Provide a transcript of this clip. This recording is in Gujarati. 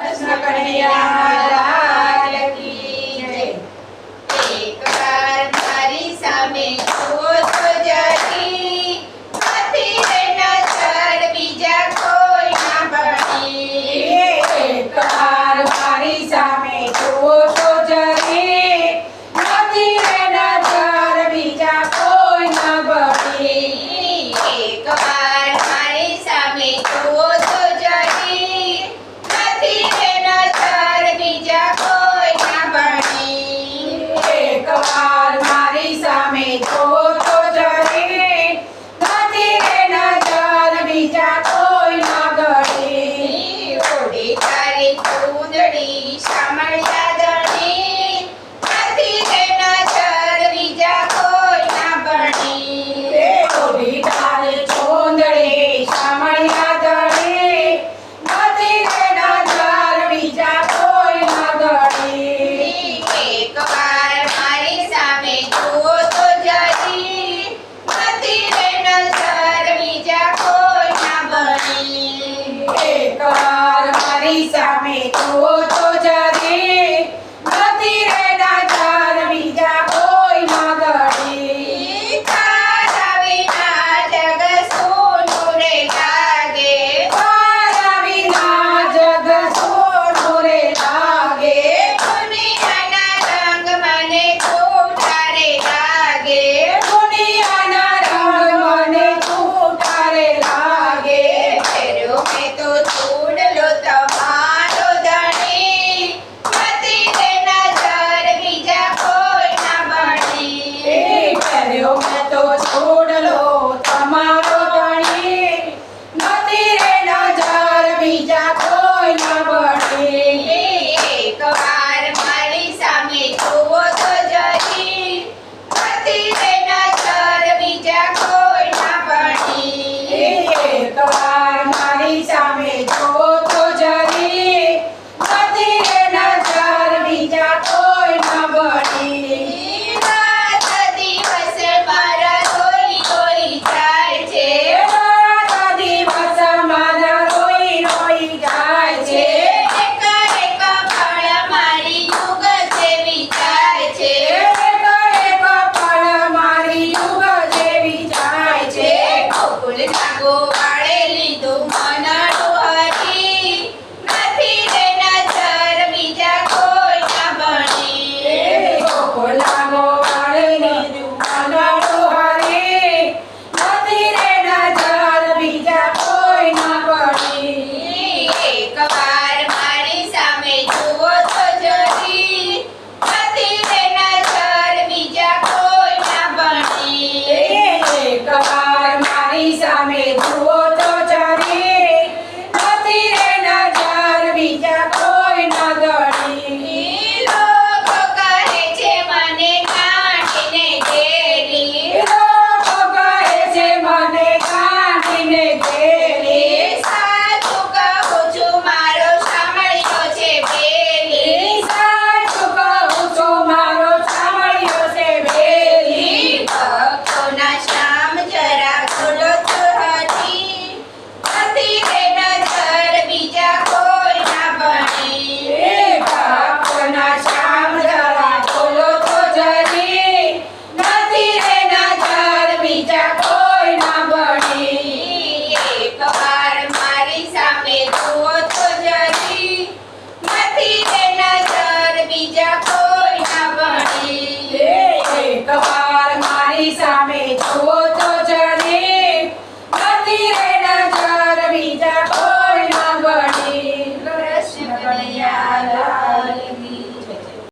કૃષ્ણ કનૈયા મારી સામે જુઓ તો નથી રે નજર બીજા કોઈ ના બની એકવાર મારી સામે તો જરી નથી રે નજર બીજા કોઈ ના બની એકવાર મારી સામે જુઓ તો જરી નથી રે નજર બીજા કોઈ ન ગળી ઓડી તારી ચૂંદડી શામળિયા દણી નથી રે નજર બીજા કોઈ ના બની રે ઓઢી તારે ચોંદડી શામળિયા દળી નથી રે નજર બીજા કોઈ ન ગળી એકવાર મારી સામે જુઓ તો જરી નથી રે નજર બીજા એકવાર મારી સામે જુઓ